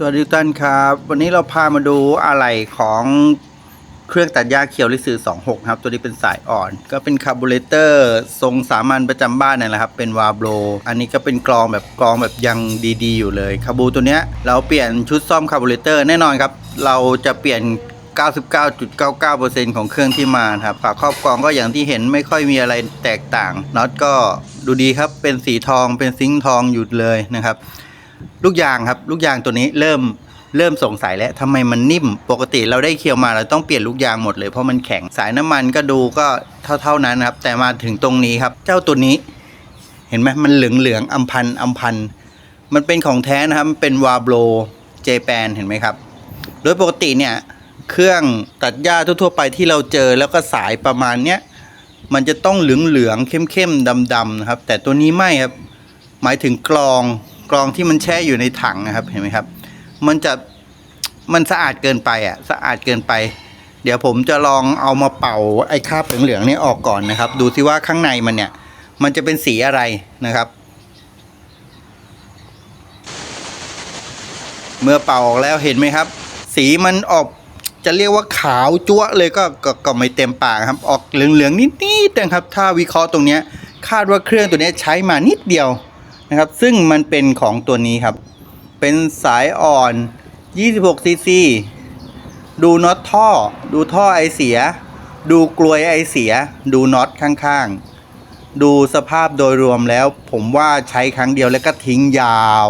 สวัสดีทุกท่านครับ วันนี้เราพามาดูอะไหล่ของเครื่องตัดหญ้าเขียวลิสือ26 ครับ ตัวนี้เป็นสายอ่อน ก็เป็นคาร์บูเรเตอร์ทรงสามัญประจำบ้านนั่แหละครับ เป็นวาโบรอันนี้ก็เป็นกรองแบบกรองแบบยังดีๆ อยู่เลยคาบูตัวเนี้ยเราเปลี่ยนชุดซ่อมคาร์บูเรเตอร์แน่นอนครับ เราจะเปลี่ยน 99.99%ของเครื่องที่มาครับฝาครอบกรองก็อย่างที่เห็นไม่ค่อยมีอะไรแตกต่างน็อตก็ดูดีครับเป็นสีทองเป็นซิงค์ทองอยู่เลยนะครับ ลูกยางครับ ลูกยางตัวนี้เริ่มเริ่มสงสัยแล้วทำไมมันนิ่ม ปกติเราได้เคี่ยวมาเราต้องเปลี่ยนลูกยางหมดเลยเพราะมันแข็งสายน้ำมันก็ดูก็เท่าๆนั้นครับ แต่มาถึงตรงนี้ครับ เจ้าตัวนี้ เห็นไหมมันเหลืองเหลืองอัมพันอัมพันมันเป็นของแท้นะครับเป็นวาโบรเจแปนเห็นไหมครับ โดยปกติเนี่ยเครื่องตัดหญ้าทั่วๆไปที่เราเจอแล้วก็สายประมาณเนี้ยมันจะต้องเหลืองเหลืองๆเข้มๆดำๆนะครับ แต่ตัวนี้ไม่ครับ หมายถึงกรอง กรองที่มันแช่อยู่ในถังนะครับเห็นไหมครับ มันจะมันสะอาดเกินไปอะสะอาดเกินไป เดี๋ยวผมจะลองเอามาเป่าไอ้คราบเหลืองๆนี่ออกก่อนนะครับ ดูซิว่าข้างในมันเนี่ย มันจะเป็นสีอะไรนะครับ เมื่อเป่าออกแล้วเห็นไหมครับ สีมันออกจะเรียกว่าขาวจั๊วเลยก็ก็ก็ไม่เต็มปากครับ ออกเหลืองๆนิดๆนะครับ ถ้าวิเคราะห์ตรงเนี้ยคาดว่าเครื่องตัวนี้ใช้มานิดเดียว นะครับ ซึ่งมันเป็นของตัวนี้ครับ เป็นสายอ่อน 26ซีซีดูน็อตท่อ ดูท่อไอเสีย ดูกลวยไอเสีย ดูน็อตข้างๆ ดูสภาพโดยรวมแล้ว ผมว่าใช้ครั้งเดียวแล้วก็ทิ้งยาว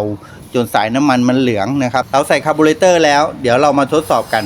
จนสายน้ำมันมันเหลืองนะครับ เราใส่คาร์บูเรเตอร์แล้ว เดี๋ยวเรามาทดสอบกัน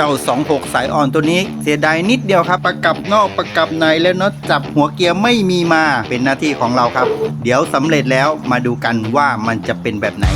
เจ้า 26 สายอ่อนตัวนี้ เสียดายนิดเดียวครับประกับนอกประกับในแล้วน็อตจับหัวเกียร์ไม่มีมาเป็นหน้าที่ของเราครับ เดี๋ยวสำเร็จแล้วมาดูกันว่ามันจะเป็นแบบไหน